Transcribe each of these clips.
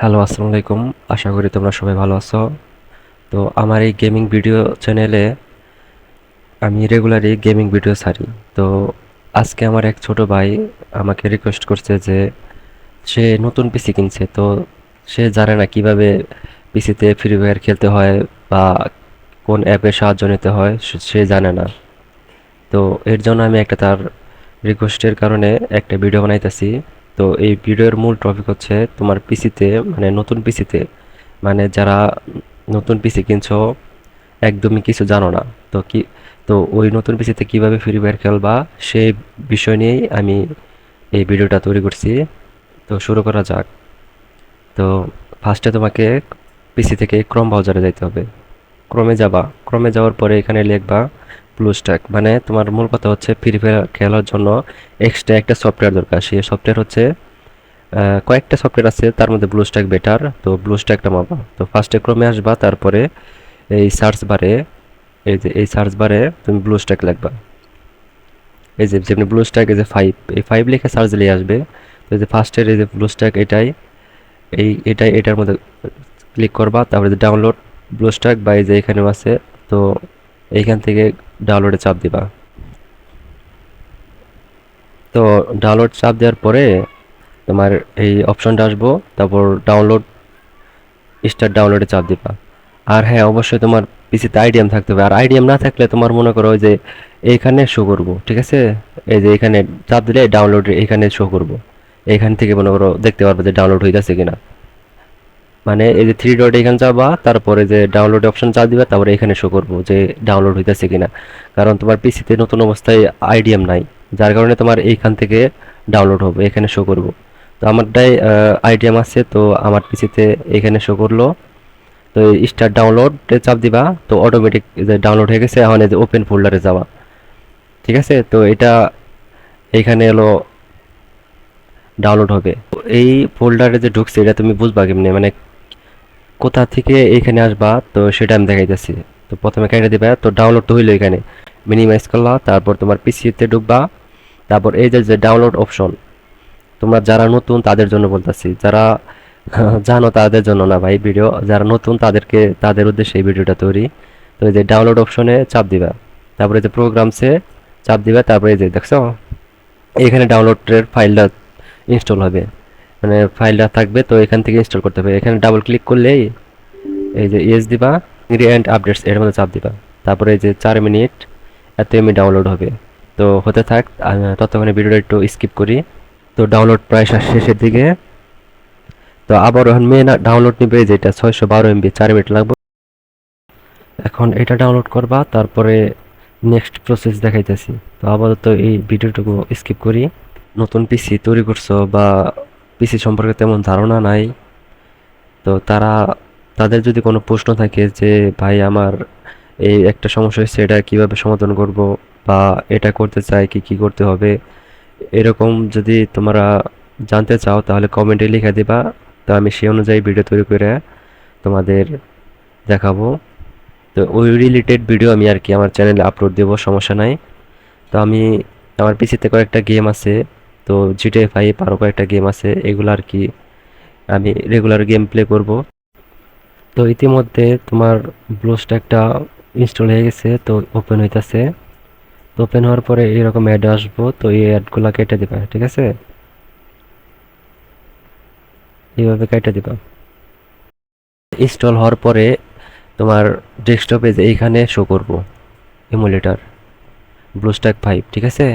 Hello, আসসালামু আলাইকুম। আশা করি তোমরা সবাই ভালো আছো। তো আমার এই গেমিং ভিডিও চ্যানেলে আমি রেগুলারই গেমিং ভিডিও ছাড়ি। তো আজকে আমার এক ছোট ভাই আমাকে রিকোয়েস্ট করছে যে সে নতুন পিসি কিনছে। তো সে জানে না কীভাবে পিসিতে ফ্রি ফায়ার খেলতে হয় বা কোন অ্যাপের সাহায্য নিতে হয়, সে- জানে না। তো এর জন্য আমি একটা তার রিকোয়েস্টের কারণে একটা ভিডিও বানাইতেছি। তো এই ভিডিওর মূল টপিক হচ্ছে তোমার পিসিতে মানে নতুন পিসিতে মানে যারা নতুন পিসি কিনছো, একদমই কিছু জানো না। তো কি, তো ওই নতুন পিসিতে কীভাবে ফ্রি ফায়ার খেলবা সেই বিষয় নিয়েই আমি এই ভিডিওটা তৈরি করছি। তো শুরু করা যাক। তো ফার্স্টে তোমাকে পিসি থেকে ক্রম ব্রাউজারে যাইতে হবে। ক্রমে যাবা। ক্রমে যাওয়ার পরে এখানে লিখবা ব্লুস্ট্যাক মানে তোমার মূল কথা হচ্ছে ফ্রি ফায়ার খেলার জন্য এক্সট্রা একটা সফটওয়্যার দরকার। সেই সফটওয়্যার হচ্ছে কয়েকটা সফটওয়্যার আছে, তার মধ্যে ব্লুস্ট্যাক বেটার তো ব্লুস্ট্যাকটা মাপা। তো ফার্স্টে ক্রমে আসবা, তারপরে এই সার্চ বারে এই যে, এই সার্চ বারে তুমি ব্লুস্ট্যাক লিখবা এই যে, যেমনি ব্লু ব্লুস্ট্যাক এই যে ফাইভ এই ফাইভ লিখে সার্চ দিলেই আসবে। তো এই যে ফার্স্টের এই যে ব্লুস্ট্যাক এটাই, এই, এটাই, এটার মধ্যে ক্লিক করবা। তারপরে যে ডাউনলোড ব্লুস্ট্যাক বা এই যে এখানেও আছে, তো এইখান থেকে ডাউনলোডে চাপ দিবা। তো ডাউনলোড চাপ দেওয়ার পরে তোমার এই অপশনটা আসব, তারপর ডাউনলোড স্টার্ট ডাউনলোডে চাপ দিবা। আর হ্যাঁ অবশ্যই তোমার পিসিতে আইডিএম থাকতে হবে। আর আইডিএম না থাকলে তোমার মনে করো যে এইখানে শো করব, ঠিক আছে? এই যে এখানে চাপ দিলে ডাউনলোড এখানে শো করব। এখান থেকে মনে করো দেখতে পারবে যে ডাউনলোড হয়ে গেছে কিনা। মানে এই যে থ্রি ডট এখানে যাবা তারপরে যে ডাউনলোড অপশন চাপ দিবা, তারপরে এখানে শো করব যে ডাউনলোড হইতেছে কিনা। কারণ তোমার পিসিতে নতুন অবস্থায় আইডিএম নাই, যার কারণে তোমার এইখান থেকে ডাউনলোড হবে, এখানে শো করব। তো আমারটাই আইডিএম আছে, তো আমার পিসিতে এখানে শো করল। তো স্টার ডাউনলোডে চাপ দিবা, তো অটোমেটিক যে ডাউনলোড হয়ে গেছে, এখন এই যে ওপেন ফোল্ডারে যাওয়া ঠিক আছে? তো এটা এখানে এলো ডাউনলোড হবে। এই ফোল্ডারে যে ঢুকছে, এটা তুমি বুঝবা কেমনি? মানে কোথা থেকে এইখানে আসবা, তো সেটা আমি দেখাইতেছি। তো প্রথমে কেটে দিবা, তো ডাউনলোড তো হইল এখানে। মিনিমাইজ করলা, তারপর তোমার পিসিতে ঢুকবা, তারপর এই যে ডাউনলোড অপশন তোমরা যারা নতুন, তাদের জন্য বলতেছি, যারা জানো তাদের জন্য না ভাই ভিডিও যারা নতুন, তাদেরকে, তাদের উদ্দেশ্যে এই ভিডিওটা তৈরি। তো এই যে ডাউনলোড অপশনে চাপ দিবা। তারপরে যে প্রোগ্রামসে চাপ দিবা, তারপরে এই যে, দেখছ? এখানে ডাউনলোডের ফাইলটা ইনস্টল হবে। মানে ফাইলটা থাকবে, তো এখান থেকে ইনস্টল করতে হবে। এখানে ডাবল ক্লিক করলেই এই যে ইয়েস দিবা অ্যান্ড আপডেটস এর মধ্যে চাপ দিবা। তারপরে এই যে চার মিনিট এত এমনি ডাউনলোড হবে। তো হতে থাক ততক্ষণে ভিডিওটা একটু স্কিপ করি। তো ডাউনলোড প্রায় শেষের দিকে। তো আবার এখন মেন ডাউনলোড নিবে, যেটা ছয়শো বারো এমবি চার মিনিট লাগবে। এখন এটা ডাউনলোড করবা, তারপরে নেক্সট প্রসেস দেখাইতেছি। তো আপাতত এই ভিডিওটুকু স্কিপ করি। নতুন পিসি তৈরি করছ বা পিসি সম্পর্কে তেমন ধারণা নাই। তো তারা, তাদের যদি কোনো প্রশ্ন থাকে যে, ভাই, আমার এই একটা সমস্যা হয়েছে, এটা কীভাবে সমাধান করব? বা এটা করতে চাই কি কি করতে হবে? এরকম যদি তোমরা জানতে চাও, তাহলে কমেন্টে লিখে দিবা। তো আমি সেই অনুযায়ী ভিডিও তৈরি করে তোমাদের দেখাবো। তো ওই রিলেটেড ভিডিও আমি আর কি আমার চ্যানেলে আপলোড দেবো, সমস্যা নাই। তো আমি, আমার পিসিতে কয়েকটা গেম আছে। তো জিটিএ ফাইভ আরও কয়েকটা গেম আছে, এগুলো আর কি আমি রেগুলার গেম প্লে করব। তো ইতিমধ্যে তোমার ব্লুস্ট্যাকটা ইনস্টল হয়ে গেছে, তো ওপেন হইতাছে। তো ওপেন হওয়ার পরে এরকম অ্যাড আসব, তো এই অ্যাডগুলো কেটে দিবা, ঠিক আছে? এইভাবে কেটে দিবা। ইনস্টল হওয়ার পরে তোমার ডেস্কটপে এইখানে শো করব ইমুলেটার ব্লুস্ট্যাক ফাইভ ঠিক আছে?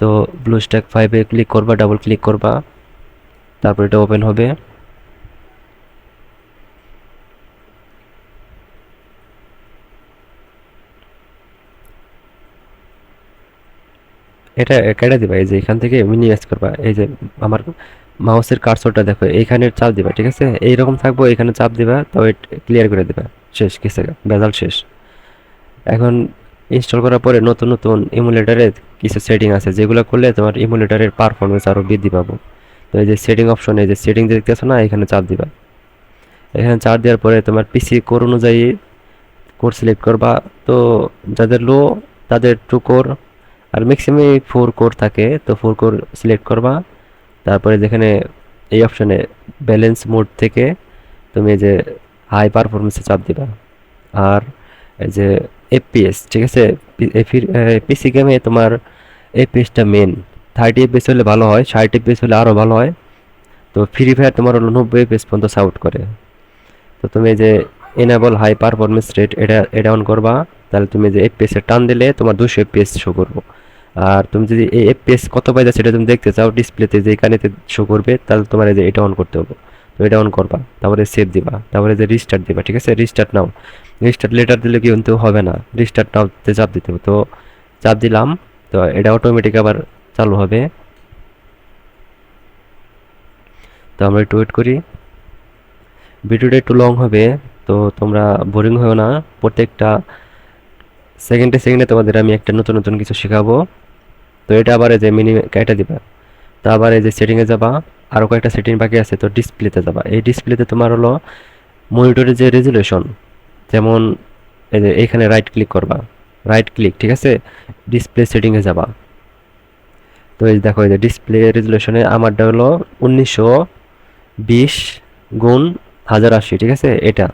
তো ব্লুস্ট্যাক ফাইভে ক্লিক করবা ডাবল ক্লিক করবা, তারপর এটা ওপেন হবে। এটা কেটে দিবা, এই যে এখান থেকে মিনিমাইজ করবা, এই যে আমার মাউসের কার্সরটা দেখো, এইখানে চাপ দিবা, ঠিক আছে? এইরকম থাকব এখানে চাপ দিবা তবে ক্লিয়ার করে দিবা। শেষ কিছু বেজাল শেষ। এখন ইনস্টল করার পরে নতুন নতুন ইমুলেটারের কিছু সেটিং আছে, যেগুলো করলে তোমার ইমুলেটারের পারফরমেন্স আরও বৃদ্ধি পাবো। তো এই যে সেটিং অপশন এই যে সেটিং দেখতেছো না, এখানে চাপ দিবা। এখানে চাপ দেওয়ার পরে তোমার পিসি কোর অনুযায়ী কোর সিলেক্ট করবা। তো যাদের লো তাদের টু কোর আর ম্যাক্সিমাম ফোর কোর থাকে, তো ফোর কোর সিলেক্ট করবা। তারপরে যেখানে এই অপশানে ব্যালেন্স মোড থেকে তুমি যে হাই পারফরমেন্সে চাপ দিবা। আর এই যে এফপিএস ঠিক আছে? পিসি গেমে তোমার এফপিএসটা মেন থার্টি এফপিএস হলে ভালো হয়, ষাট এফপিএস হলে আরও ভালো হয়। তো ফ্রি ফায়ার তোমার হলো নব্বই এফপিএস পর্যন্ত সাউট করে। তো তুমি যে এনাবল হাই পারফরমেন্স রেট এটা এটা অন করবা, তাহলে তুমি যে এফপিএস এর টান দিলে তোমার দুশো এফপিএস শো করব। আর তুমি যদি এই এফপিএস কত পাইছে সেটা তুমি দেখতে চাও ডিসপ্লেতে যে এখানেতে শো করবে, তাহলে তোমার এই যে এটা অন করতে হবে। তো এটা অন করবা, তারপরে সেভ দিবা, তারপরে যে রিস্টার্ট দিবা, ঠিক আছে? রিস্টার্ট নাও। রিস্টার্ট লেটার দিলে কিন্তু হবে না। রিস্টার্ট নাওতে চাপ দিতে হবে। তো চাপ দিলাম, তো এটা অটোমেটিক আবার চালু হবে। তো আমরা একটু ওয়েট করি। ভিডিওটা একটু লং হবে, তো তোমরা বোরিং হয়েও না। প্রত্যেকটা সেকেন্ডে সেকেন্ডে তোমাদের আমি একটা নতুন নতুন কিছু শেখাবো। তো এটা আবার যে মিনি কেটে দিবা। তো আবার এই যে সেটিংয়ে যাবা। আরও কয়েকটা সেটিং বাকি আছে, তো ডিসপ্লেতে যাবা। এই ডিসপ্লেতে তোমার হলো মনিটরের যে রেজুলেশন যেমন এই যে এইখানে রাইট ক্লিক করবা। রাইট ক্লিক ঠিক আছে? ডিসপ্লে সেটিংয়ে যাবা। তো এই দেখো, এই যে ডিসপ্লে রেজুলেশনে আমারটা হলো উনিশশো বিশ গুণ হাজার আশি, ঠিক আছে? এটা।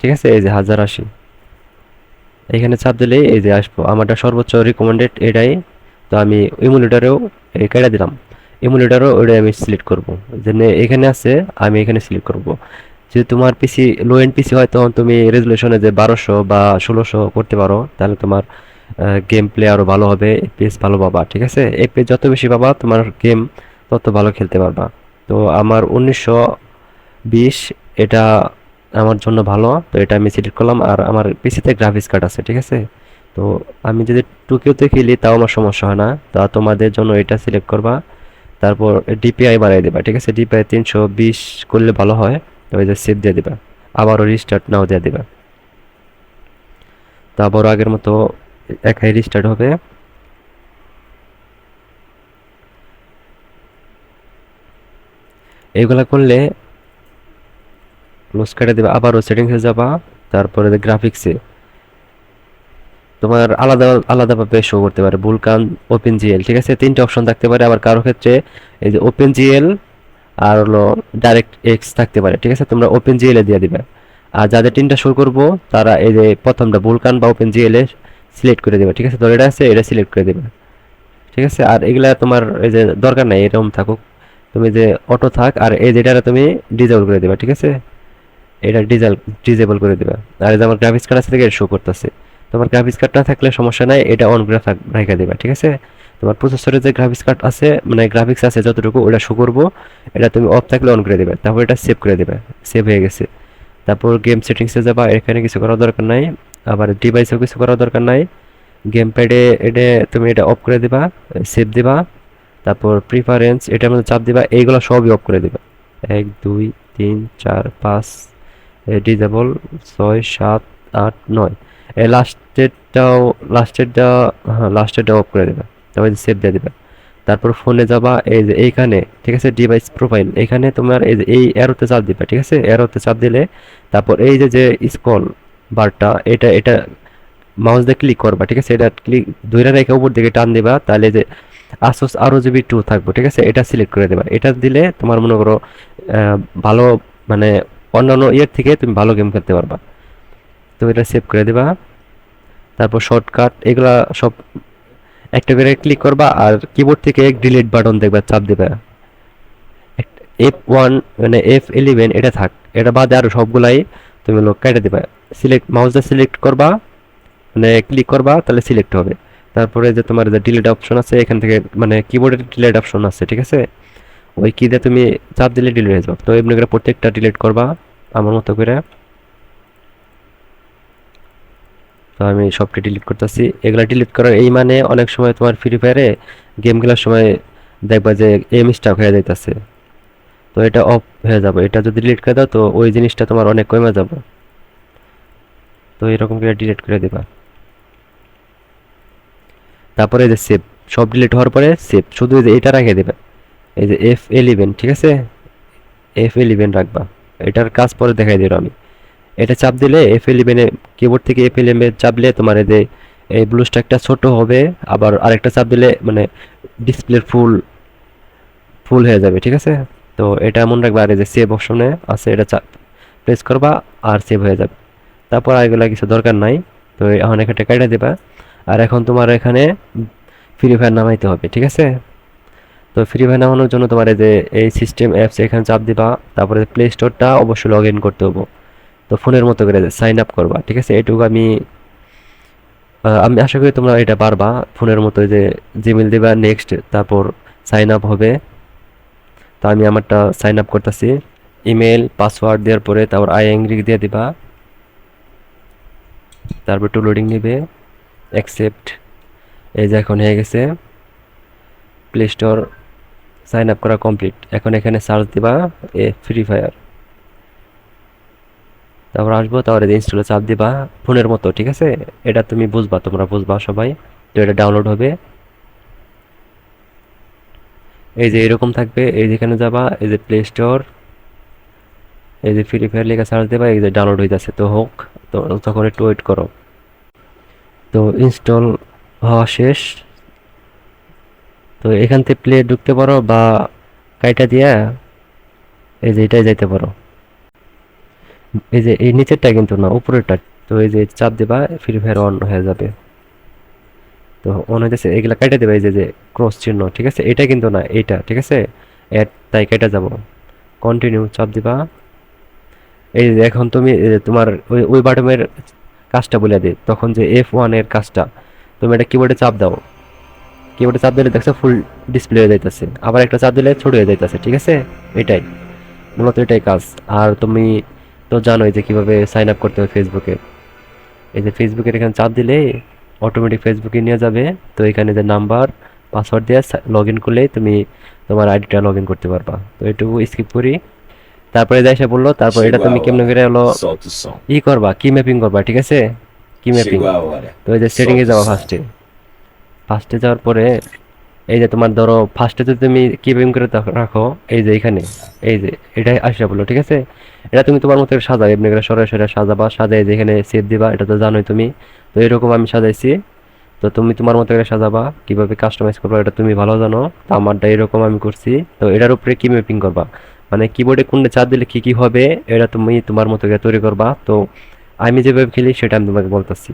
ঠিক আছে? এই যে হাজার আশি। এখানে চাপ দিলেই এই যে আসব। আমারটা সর্বোচ্চ রিকমেন্ডেড এটাই, তো আমি ইমুলেটারেও এই কেটে দিলাম। ইমুলেটারও ওইটাই আমি সিলেক্ট করব। এখানে আছে, আমি এখানে সিলেক্ট করব। যদি তোমার পিসি লো এন্ড পিসি হয়, তখন তুমি রেজুলেশনে যে বারোশো বা ষোলোশো করতে পারো। তাহলে তোমার গেম প্লে আরও ভালো হবে এপিএস ভালো পাবা, ঠিক আছে? এপিএস যত বেশি পাবা, তোমার গেম তত ভালো খেলতে পারবা। তো আমার উনিশশো বিশ, এটা আমার জন্য ভালো, তো এটা আমি সিলেক্ট করলাম। আর আমার পিসিতে গ্রাফিক্স কার্ড আছে, ঠিক আছে? তো আমি যদি টুকিওতে খেলি, তাও আমার সমস্যা হয় না। তা তোমাদের জন্য এটা সিলেক্ট করবা। তারপর ডিপিআই বাড়াই দেবা, ঠিক আছে? ডিপিআই তিনশো বিশ করলে ভালো হয় ওই যে সেভ দিয়ে দিবা। আবারও রিস্টার্ট নাও দিয়ে দিবা। তারপর আগের মতো একাই রিস্টার্ট হবে। এইগুলা করলে ক্লোজ কেটে দেবে, আবারও সেটিংসে যাবা, তারপরে গ্রাফিক্সে তোমার আলাদা, আলাদাভাবে শো করতে পারে। বুলকান ওপেন জিএল ঠিক আছে? তিনটে অপশন থাকতে পারে। আবার কারও ক্ষেত্রে এই যে ওপেন জিএল আর হলো ডাইরেক্ট এক্স থাকতে পারে, ঠিক আছে? তোমরা ওপেন জিএল দিয়ে দিবে। আর যাদের তিনটা শো করব, তারা এই যে প্রথমটা বুলকান বা ওপেন জিএল সিলেক্ট করে দেবে, ঠিক আছে? তো এটা আছে, এটা সিলেক্ট করে দেবে। ঠিক আছে? আর এগুলা তোমার এই যে দরকার নাই, এরকম থাকুক। তুমি যে অটো থাক, আর এই যেটা তুমি ডিজেবল করে দেবে, ঠিক আছে? এটা ডিজেল ডিজেবল করে দেবে। আর এই যে আমার গ্রাফিক্স কার্ড আছে থেকে শো করতেছে। তোমার গ্রাফিক্স কার্ড না থাকলে সমস্যা নাই, এটা অন করে রেখে দেবে, ঠিক আছে? তোমার প্রসেসরে যে গ্রাফিক্স কার্ড আছে মানে গ্রাফিক্স আছে যতটুকু, ওটা শো করব, এটা তুমি অফ থাকলে অন করে দেবে, তারপর এটা সেভ করে দেবে সেভ হয়ে গেছে। তারপর গেম সেটিংসে যাবা, এখানে কিছু করার দরকার নাই, আবার ডিভাইসেও কিছু করার দরকার নাই। গেম প্যাডে এটা তুমি এটা অফ করে দিবা সেভ দিবা, তারপর প্রিফারেন্স এটার মধ্যে চাপ দিবা, এইগুলো সবই অফ করে দিবা। এক, দুই, তিন, চার, পাঁচ ডিজেবল ছয়, সাত, আট, নয়। হ্যাঁ অফ করে দেবে। তারপর সেভ দিয়ে দেবে। তারপর ফোনে যাবা, এই যে এইখানে, ঠিক আছে ডিভাইস প্রোফাইল এখানে তোমার এই যে এই অ্যারোতে চাপ দিবে, ঠিক আছে? অ্যারোতে চাপ দিলে তারপর এই যে যে স্কল বারটা এটা এটা মাউস দিয়ে ক্লিক করবা, ঠিক আছে? এটা ক্লিক ধরে রেখে উপর দিকে টান দিবা, তাহলে যে আসোস আরও জিবি টু থাকব, ঠিক আছে? এটা সিলেক্ট করে দেবা। এটা দিলে তোমার মনে করো ভালো মানে অন্যান্য ইয়ের থেকে তুমি ভালো গেম খেলতে পারবা। তো এটা সেভ করে দেবা। তারপর শর্টকাট এগুলা সব একটা করে ক্লিক করবা আর কিবোর্ড থেকে এক ডিলিট বাটন দেখবা, চাপ দেবে। এফ ওয়ান মানে এফ ইলেভেন এটা থাক। এটা বাদে আরও সবগুলাই তুমি লোক কেটে দেবা। সিলেক্ট মাউসটা সিলেক্ট করবা মানে ক্লিক করবা, তাহলে সিলেক্ট হবে। তারপরে যে তোমার যে ডিলিট অপশন আছে, এখান থেকে মানে কিবোর্ডের ডিলিট অপশন আছে, ঠিক আছে? ওই কি দিয়ে তুমি চাপ দিলে ডিলিট হয়ে যাবে। তো এমনি করে প্রত্যেকটা ডিলিট করবা, আমার মতো করে। তো আমি সবটি ডিলিট করতেছি। এগুলো ডিলিট করার এই মানে অনেক সময় তোমার ফ্রি ফায়ারে গেম খেলার সময় দেখবা যে এম স্টাক হয়ে যাইতেছে। তো এটা অফ হয়ে যাবে। এটা যদি ডিলিট করে দাও তো ওই জিনিসটা তোমার অনেক কমে যাবে। তো এরকম করে ডিলিট করে দিবা। তারপরে যে সেভ সব ডিলিট হওয়ার পরে সেভ শুধু যে এটা রেখে দেবে। এই যে এফ এলিভেন ঠিক আছে? এফ এলিভেন রাখবা। এটার কাজ পরে দেখাই দিল আমি। এটা চাপ দিলে এফ ইলেভেনে কিবোর্ড থেকে এফ ইলেভেন চাপলে তোমার এই যে এই ব্লু স্ট্যাকটা ছোট হবে, আবার আরেকটা চাপ দিলে মানে ডিসপ্লের ফুল ফুল হয়ে যাবে, ঠিক আছে? তো এটা মনে রাখবা, আর এই যে সেভ অপশনে আছে, এটা চাপ প্রেস করবা আর সেভ হয়ে যাবে। তারপর আর এগুলা কিছু দরকার নাই, তো এখন এখানটা কেটে দেবা। আর এখন তোমার এখানে ফ্রি ফায়ার নামাইতে হবে, ঠিক আছে? তো ফ্রি ফায়ার নামানোর জন্য তোমার এই যে, এই সিস্টেম অ্যাপস এখানে চাপ দিবা, তারপরে প্লে স্টোরটা অবশ্যই লগ ইন করতে হব। তো ফোনের মতো করে সাইন আপ করবা, ঠিক আছে? এটুকু আমি আমি আশা করি তোমরা এটা পারবা। ফোনের মতো যে জিমেল দিবা নেক্সট তারপর সাইন আপ হবে। তো আমি আমারটা সাইন আপ করতেছি। ইমেল পাসওয়ার্ড দেওয়ার পরে তারপর আই এংরি দিয়ে দিবা। তারপর একটু লোডিং নেবে। অ্যাকসেপ্ট এই যে এখন হয়ে গেছে। প্লে স্টোর সাইন আপ করা কমপ্লিট এখন এখানে সার্চ দিবা, এ ফ্রি ফায়ার তারপর আসব, তারপরে ইনস্টলে চাপ দিবা ফোনের মতো, ঠিক আছে? এটা তুমি বুঝবা, তোমরা বুঝবা সবাই। তো এটা ডাউনলোড হবে। এই যে এরকম থাকবে, এই যেখানে যাবা, এই যে প্লে স্টোর এই যে ফ্রি ফায়ার লেখা সার্চ দেবা, এই যে ডাউনলোড হয়ে যাচ্ছে তো হোক, তো তখন একটু ওয়েট করো। তো ইনস্টল হওয়া শেষ। তো এখান থেকে প্লে ঢুকতে পারো বা কাইটা দিয়া, এই যে এটাই যাইতে পারো। এই যে, এই নিচেরটা কিন্তু না, উপরেরটা। তো এই যে চাপ দেবা ফ্রি ফায়ার অন হয়ে যাবে। তো অন হইতেছে, এগুলা কাইটা দেবা, এই যে যে ক্রস চিহ্ন, ঠিক আছে? এটা কিন্তু না এইটা ঠিক আছে? এড তাই কেটে যাব। কন্টিনিউ চাপ দিবা। এই যে, এখন তুমি তোমার ওই ওই বাটমের কাজটা বলে দিই। তখন যে এফ ওয়ানের কাজটা, তুমি এটা কিবোর্ডে চাপ দাও। কিবোর্ডে চাপ দিলে দেখছ ফুল ডিসপ্লে হয়ে যাইতেছে। আবার একটা চাপ দিলে ছোট হয়ে যাইতেছে, ঠিক আছে? এটাই। মূলত এটাই কাজ। আর তুমি তো জানোই যে কীভাবে সাইন আপ করতে হবে ফেসবুকে এই যে ফেসবুকের এখানে চাপ দিলে অটোমেটিক ফেসবুকে নিয়ে যাবে। তো এখানে যে নাম্বার পাসওয়ার্ড দিয়ে লগ ইন করলেই তুমি তোমার আইডিটা লগ ইন করতে পারবা। তো এটুকু স্কিপ করি। তারপরে যাই সে বলল তারপর এটা তুমি কেমনে করে হলো. ই করবা কি ম্যাপিং করবা ঠিক আছে? কি ম্যাপিং. তো এই যে সেটিং এ যাওয়া ফার্স্টে ফার্স্টে যাওয়ার পরে এই যে তোমার ধরো ফার্স্টে যদি তুমি কি ম্যাপিং করে রাখো, এই যে এখানে, এই যে, এটাই আসা বলল, ঠিক আছে? এটা তুমি তোমার মতো সাজাও, এমনি করে সরাসরি সাজাবা সাজাই যে এখানে সেভ দিবা, এটা তো জানোই তুমি। তো এরকম আমি সাজাইছি। তো তুমি তোমার মতো করে সাজাবা, কীভাবে কাস্টমাইজ করবা, এটা তুমি ভালো জানো। তো আমারটা এরকম আমি করছি। তো এটার উপরে কি ম্যাপিং করবা। মানে কিবোর্ডে কোনটা চাপ দিলে কি কি হবে, এটা তুমি তোমার মতো করে তৈরি করবা। তো আমি যেভাবে খেলি, সেটা আমি তোমাকে বলতেছি।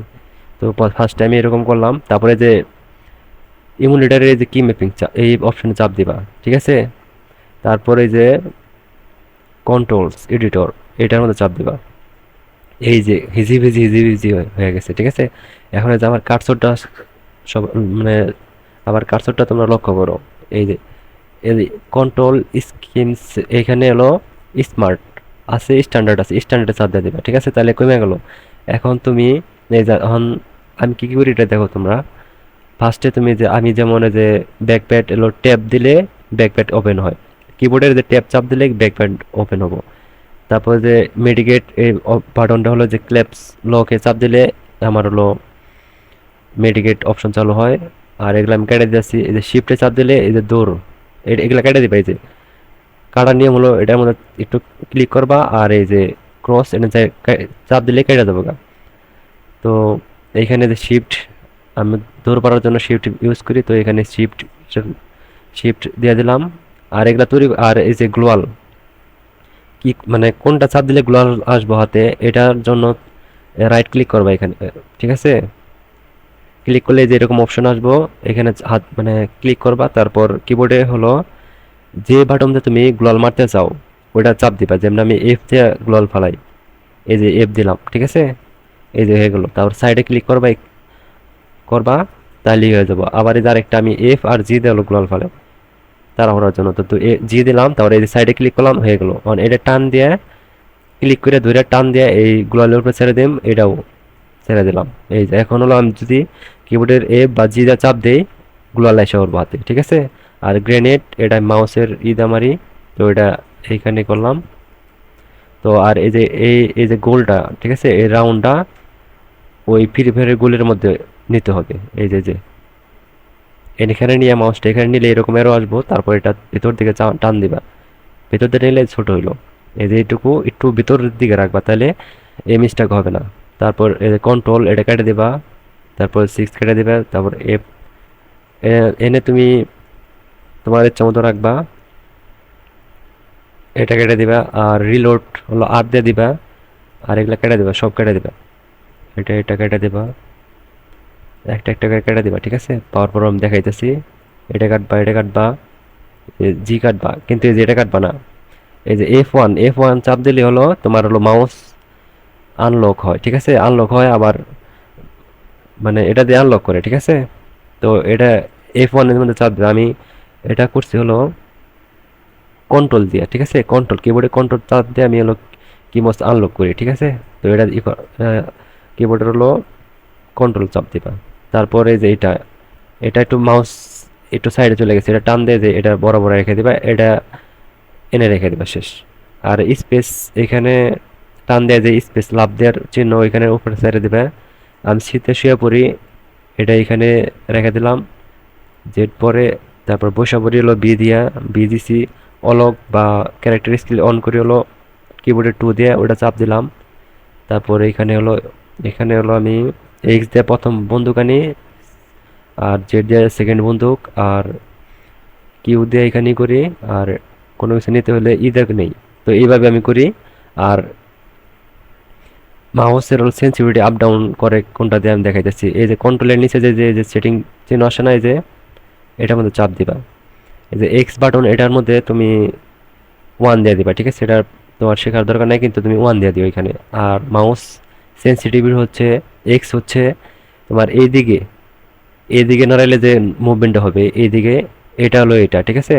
তো ফার্স্ট টাইম এরকম করলাম। তারপরে যে ইমুলেটারের যে কি ম্যাপিং এই অপশনে চাপ দিবা, ঠিক আছে? তারপরে যে কন্ট্রোলস এডিটর এটার মধ্যে চাপ দিবা। এই যে হিজি ভিজি হিজি ভিজি হয়ে- গেছে, ঠিক আছে? এখন এই যে আমার কার্সরটা সব মানে আমার কার্সরটা তোমরা লক্ষ্য করো। এই যে, এই কন্ট্রোল স্কিমস এখানে হলো স্মার্ট আছে স্ট্যান্ডার্ড আছে স্ট্যান্ডার্ডে চাপ দিয়ে দিবা, ঠিক আছে? তাহলে কমে গেল। এখন তুমি, এই এখন আমি কি কি করি এটা দেখো তোমরা। ফার্স্টে তুমি যে, আমি যেমন যে ব্যাকপ্যাড এলো ট্যাপ দিলে ব্যাকপ্যাড ওপেন হয়। কিবোর্ডের যে ট্যাপ চাপ দিলে ব্যাকপ্যাড ওপেন হব। তারপর যে মেডিকেট এই বাটনটা হলো যে ক্ল্যাপস লকে চাপ দিলে আমার হলো মেডিকেট অপশন চালু হয়। আর এগুলো আমি কেটে দিয়েছি, এই যে শিফটে চাপ দিলে এই যে দৌড় এগুলো কেটে দিবা এই যে। কাটার নিয়ম হলো এটার মধ্যে একটু ক্লিক করবা আর এই যে ক্রস এটা চাপ দিলে কেটে দেবো তো এইখানে যে শিফট আমি দৌড় পাড়ার জন্য শিফট ইউজ করি, তো এখানে শিফট শিফট দিয়ে দিলাম। আর এগুলা তৈরি, আর এই যে গ্লোয়াল কি মানে কোনটা চাপ দিলে গ্লোয়াল আসব হাতে, এটার জন্য রাইট ক্লিক করবা এখানে, ঠিক আছে? ক্লিক করলে যে এরকম অপশন আসব, এখানে হাত মানে ক্লিক করবা, তারপর কিবোর্ডে হলো যে বাটনতে তুমি গ্লোয়াল মারতে চাও ওটা চাপ দিবা, যেমন আমি এফ দিয়ে গ্লোয়াল ফালাই, এই যে এফ দিলাম, ঠিক আছে? এই যে হয়ে গেলো, তারপর সাইডে ক্লিক করবা করবা তাহলেই হয়ে যাব। আবার এই আরেকটা আমি এফ আর জি দিয়ে গ্লোয়াল ফালাই তাড়াহুড়ার জন্য। তো এ জি দিলাম, তারপরে এই সাইডে ক্লিক করলাম, হয়ে গেলো। অন এটা টান দিয়ে ক্লিক করে ধরে টান দিয়ে এই গ্লোয়ালের উপরে ছেড়ে দিম, এটাও ছেড়ে দিলাম। এই যে এখন হলো আমি যদি কিবোর্ডের এফ বা জি দিয়ে চাপ দেই গ্লোয়াল এসে ওর হাতে, ঠিক আছে? আর গ্রেনেড এটা মাউসের ঈদ আমারই তো এটা এইখানে করলাম। তো আর এই যে এই এই যে গোলটা ঠিক আছে? এই রাউন্ডটা ওই ফ্রি ফায়ারের গোলের মধ্যে নিতে হবে। এই যে যে। এখানে নিয়ে মাউসটা এখানে নিলে এরকম এরও আসব, তারপর এটা ভিতর দিকে টান দিবা। ভিতর দিকে নিলে ছোট হইল। এই যে এইটুকু, একটু ভিতরের দিকে রাখবা, তাহলে এই মিস্টেক হবে না। তারপর এই যে কন্ট্রোল এটা কেটে দিবা। তারপর সিক্স কেটে দিবা, তারপর এফ এনে তুমি তোমার ইচ্ছা মতো রাখবা। এটা কেটে দিবা, আর রিলোড হলো আর দিয়ে দিবা। আর এগুলা কেটে দিবা, সব কেটে দিবা। এটা এটা কেটে দিবা। একটা একটা করে কেটে দিবা, ঠিক আছে? পাওয়ার পর আমি দেখাইতেছি, এটা কাটবা এটা কাটবা জি কাটবা, কিন্তু এই যে এটা কাটবা না। এই যে এফ ওয়ান এফ ওয়ান চাপ দিলে হলো তোমার হলো মাউস আনলক হয়, ঠিক আছে? আনলক হয়, আবার মানে এটা দিয়ে আনলক করে, ঠিক আছে? তো এটা এফ ওয়ানের মধ্যে চাপ দিবে। আমি এটা করছি হলো কন্ট্রোল দিয়ে, ঠিক আছে? কন্ট্রোল কিবোর্ডে কন্ট্রোল চাপ দিয়ে আমি হলো কিবোর্ড আনলক করি, ঠিক আছে? তো এটা কিবোর্ডের হলো কন্ট্রোল চাপ দিবা। তারপরে যে এটা এটা একটু মাউস একটু সাইডে চলে গেছে, এটা টান দিয়ে যে এটা বড় বড় রেখে দিবা, এটা এনে রেখে দিবা শেষ। আর স্পেস এখানে টান দেয় যে স্পেস লাভ দেওয়ার চিহ্ন এখানে উপরে সাইডে দিবে। আমি শীতে শুয়ে পড়ি, এটা এখানে রেখে দিলাম। জেড পরে, তারপর বসা পড়ি হলো বি দিয়া বি দিছি, অলক বা ক্যারেক্টার স্কিল অন করে হলো কিবোর্ডে টু দিয়ে, ওটা চাপ দিলাম। তারপর এখানে হলো এখানে হলো আমি এক্স দিয়ে প্রথম বন্দুক আনি, আর জেড দিয়ে সেকেন্ড বন্দুক, আর কিউ দিয়ে এখানে করি, আর কোনো কিছু নিতে হলে ই দেখ নেই। তো এইভাবে আমি করি, আর মাউসের হল সেন্সিভিটি আপ ডাউন করে কোনটা দিয়ে আমি দেখাইতেছি। এই যে কন্ট্রোলের নিচে যে যে সেটিং চিহ্ন আসে না এই যে, এটার মধ্যে চাপ দিবা। এই যে এক্স বাটন এটার মধ্যে তুমি ওয়ান দিয়ে দিবা, ঠিক আছে? এটা তোমার শেখার দরকার নেই, কিন্তু তুমি ওয়ান দিয়ে দিও এখানে। আর মাউস সেন্সিটিভিটি হচ্ছে এক্স হচ্ছে তোমার এই দিকে এইদিকে নড়াইলে যে মুভমেন্টটা হবে, এইদিকে এটা হলো এটা, ঠিক আছে?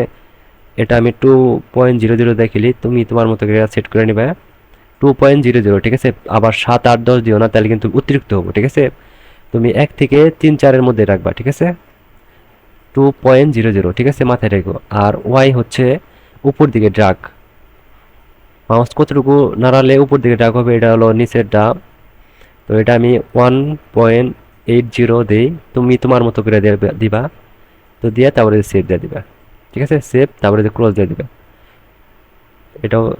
এটা আমি টু পয়েন্ট জিরো জিরো দেখিলি, তুমি তোমার মতো করে সেট করে নিবে। টু পয়েন্ট জিরো জিরো ঠিক আছে? আবার সাত, আট, দশ দিও না, তাহলে কিন্তু অতিরিক্ত হব, ঠিক আছে? তুমি এক থেকে তিন, চারের মধ্যে রাখবা, ঠিক আছে? টু পয়েন্ট জিরো জিরো ঠিক আছে? মাথায় রেখো। আর ওয়াই হচ্ছে উপর দিকে ড্রাগ মাউস কতটুকু নাড়ালে উপর দিকে ড্রাগ হবে, এটা হলো নিচের ডাব তো এটা আমি ওয়ান পয়েন্ট এইট জিরো দিই। তুমি তোমার মতো করে দিবা। তো দিয়ে তারপরে সেভ দিয়ে দিবা। ঠিক আছে? সেভ তারপরে ক্লোজ দিয়ে দিবা। এটাও,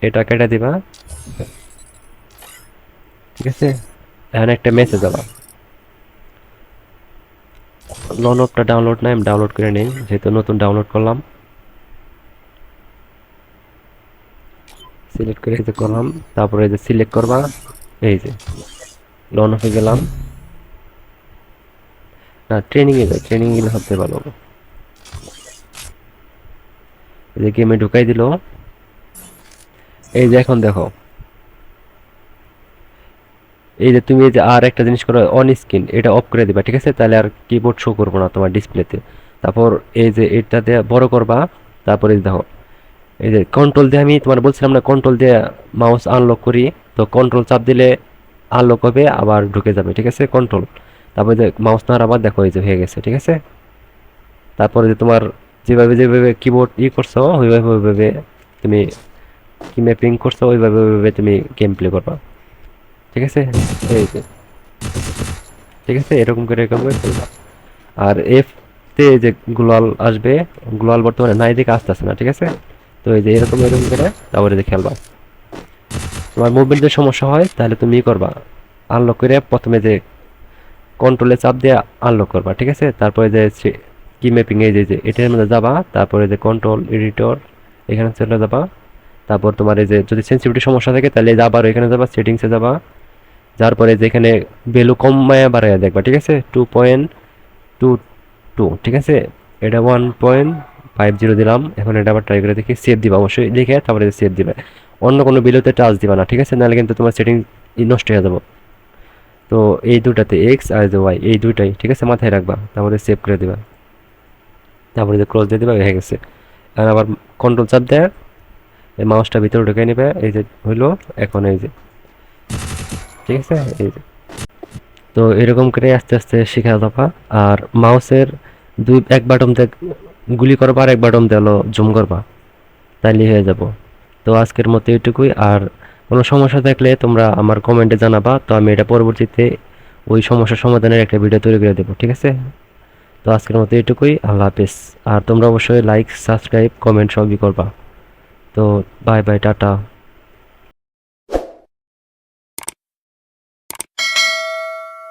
এটা কেটে দিবা। ঠিক আছে? এখানে একটা মেসেজ দেবা। লোন অফটা ডাউনলোড নাই, আমি ডাউনলোড করে নিই। যেহেতু নতুন ডাউনলোড করলাম। সিলেক্ট করে করলাম। তারপরে যে সিলেক্ট করবা। এই যে লোন অফে গেলাম। না ট্রেনিংয়ে যাই ট্রেনিং গেলে সবচেয়ে ভালো হবে এই যে গেমে ঢুকাই দিল। এই যে এখন দেখো। এই যে তুমি যে আর একটা জিনিস করো অন স্ক্রিন এটা অফ করে দিবা, ঠিক আছে? তাহলে আর কিবোর্ড শো করব না তোমার ডিসপ্লেতে তারপর এই যে এটা দিয়ে বড় করবা, তারপরে দেখো। এই যে কন্ট্রোল দিয়ে আমি তোমার বলছিলাম না কন্ট্রোল দিয়ে মাউস আনলক করি। তো কন্ট্রোল চাপ দিলে আনলক হবে, আবার ঢুকে যাবে, ঠিক আছে? কন্ট্রোল তারপরে যে মাউস নাড় আবার দেখো এই যে হয়ে গেছে, ঠিক আছে? তারপরে যে তোমার যেভাবে যেভাবে কিবোর্ড ই করছ, ওইভাবে ওইভাবে তুমি কি ম্যাপিং করছ, ওইভাবে ওইভাবে তুমি গেম প্লে করবা, ঠিক আছে? এই যে, ঠিক আছে? এরকম করে এরকম করে খেলবা আর এফ তে যে গ্লোয়াল আসবে গ্লোয়াল বর্তমানে নাই দিকে আসতেছে না, ঠিক আছে? তো এই যে এরকম এরকম করে তারপরে যে খেলবা। তোমার মুভমেন্টের সমস্যা হয়, তাহলে তুমি করবা। আনলক করে প্রথমে যে কন্ট্রোলে চাপ দিয়ে আনলক করবা, ঠিক আছে? তারপরে যে কি ম্যাপিং এই যে যে এটার মধ্যে যাবা, তারপরে যে কন্ট্রোল এডিটর এখানে চলে যাবা। তারপর তোমার এই যে যদি সেন্সিটিভিটি সমস্যা থাকে, তাহলে আবার এখানে যাবা সেটিংসে যাবা। যার পরে যেখানে ভ্যালু কমায়া বাড়াইয়া দেখবা, ঠিক আছে? টু পয়েন্ট টু টু ঠিক আছে? এটা ওয়ান পয়েন্ট ফাইভ জিরো দিলাম। এখন এটা আবার ট্রাই করে দেখি সেভ দিবা অবশ্যই। দেখে তারপরে সেভ দিবে। অন্য কোনো বিলুতে টাচ দিবা না, ঠিক আছে? নাহলে কিন্তু তোমার সেটিং নষ্ট হয়ে যাব। তো এই দুটাতে এক্স আর ওয়াই এই দুইটাই, ঠিক আছে? মাথায় রাখবা, তারপরে সেভ করে দিবা। তারপরে যে ক্রস দিয়ে দিবা, হয়ে গেছে। আর আবার কন্ট্রোল চাপ দেয়, এই মাউসটা ভিতরে ঢুকে নেবে, এই যে হইল, এখন এই যে। ঠিক আছে? এই যে। তো এরকম করে আস্তে আস্তে শেখা যাবা। আর মাউসের দুই, এক দিয়ে গুলি করবা আর এক বাটন দিয়ে জুম করবা। তাইলে হয়ে যাব। তো আজকের মতো এটুকুই আর কোনো সমস্যা থাকলে তোমরা আমার কমেন্টে জানাবা। তো আমি এটা পরবর্তীতে ওই সমস্যা সমাধানের একটা ভিডিও তৈরি করে দেবো, ঠিক আছে? তো আজকের মতো এটুকুই আল্লাহ হাফেজ। আর তোমরা অবশ্যই লাইক সাবস্ক্রাইব কমেন্ট সবই করবা। তো বাই বাই টাটা।